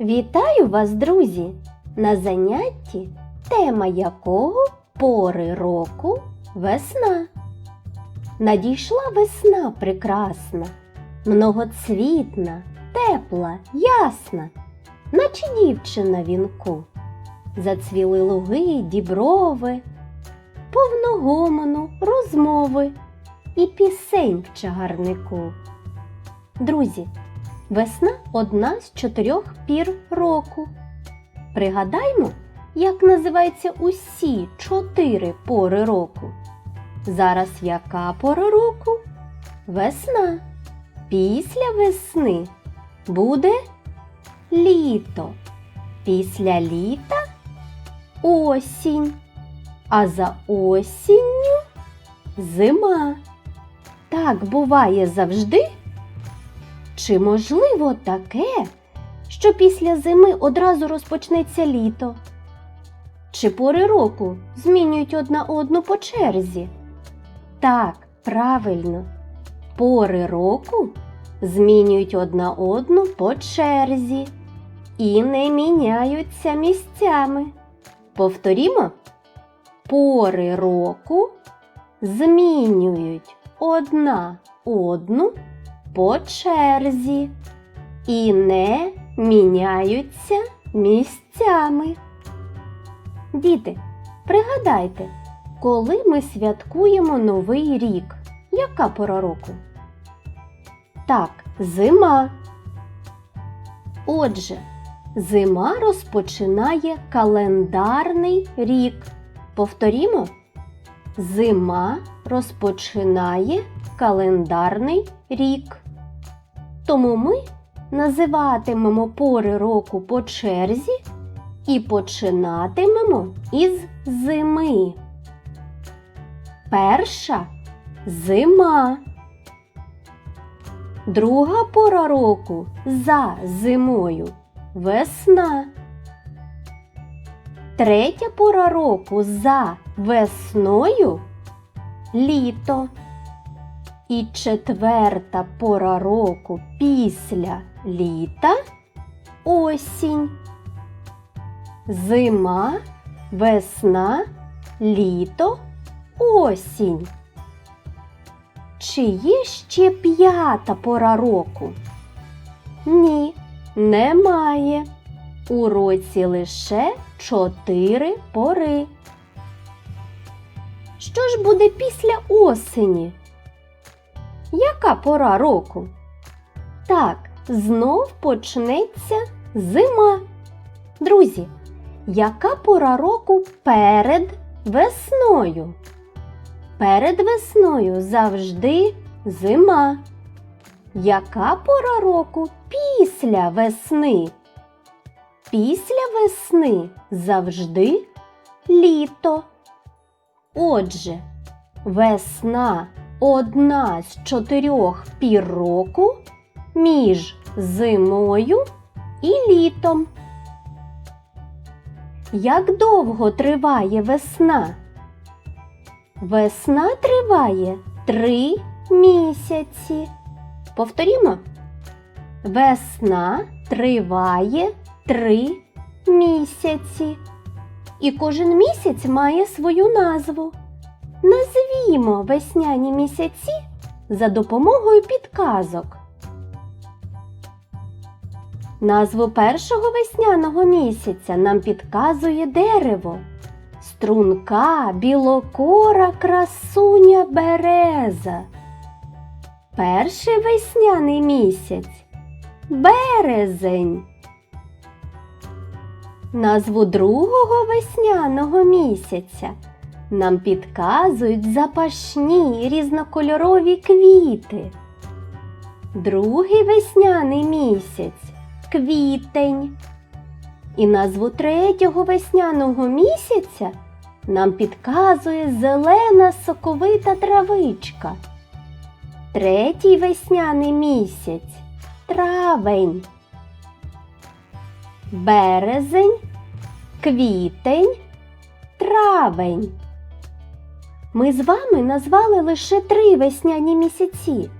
Вітаю вас, друзі! На занятті, тема якого пори року весна. Надійшла весна прекрасна, многоцвітна, тепла, ясна, наче дівчина вінку. Зацвіли луги, діброви, повно гомону, розмови і пісень в чагарнику. Друзі, Весна одна з чотирьох пір року. Пригадаймо, як називаються усі чотири пори року. Зараз яка пора року? Весна. Після весни буде літо. Після літа осінь. А за осінню зима. Так буває завжди. Чи можливо таке, що після зими одразу розпочнеться літо? Чи пори року змінюють одна одну по черзі? Так, правильно, пори року змінюють одна одну по черзі і не міняються місцями. Повторімо, пори року змінюють одна одну по черзі і не міняються місцями. Діти, пригадайте, коли ми святкуємо Новий рік, яка пора року? Так, зима. Отже, зима розпочинає календарний рік. Повторімо, зима розпочинає календарний рік. Тому ми називатимемо пори року по черзі і починатимемо із зими. Перша зима. Друга пора року за зимою весна. Третя пора року за весною літо. І четверта пора року після літа осінь. Зима, весна, літо, осінь. Чи є ще п'ята пора року? Ні, немає. У році лише чотири пори. Що ж буде після осені? Яка пора року? Так, знов почнеться зима. Друзі, яка пора року перед весною? Перед весною завжди зима. Яка пора року після весни? Після весни завжди літо. Отже, весна одна з чотирьох пір року між зимою і літом. Як довго триває весна? Весна триває три місяці. Повторімо. Весна триває три місяці. І кожен місяць має свою назву. Назвімо весняні місяці за допомогою підказок. Назву першого весняного місяця нам підказує дерево. Струнка, білокора, красуня береза. Перший весняний місяць березень. Назву другого весняного місяця нам підказують запашні різнокольорові квіти. Другий весняний місяць квітень. І назву третього весняного місяця нам підказує зелена соковита травичка. Третій весняний місяць травень. Березень, квітень, травень. Ми з вами назвали лише три весняні місяці.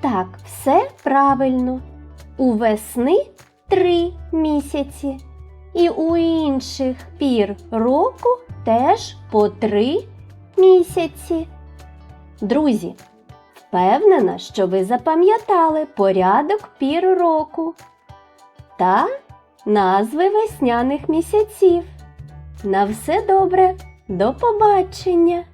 Так, все правильно. У весни три місяці. І у інших пір року теж по три місяці. Друзі, впевнена, що ви запам'ятали порядок пір року та назви весняних місяців. На все добре, до побачення!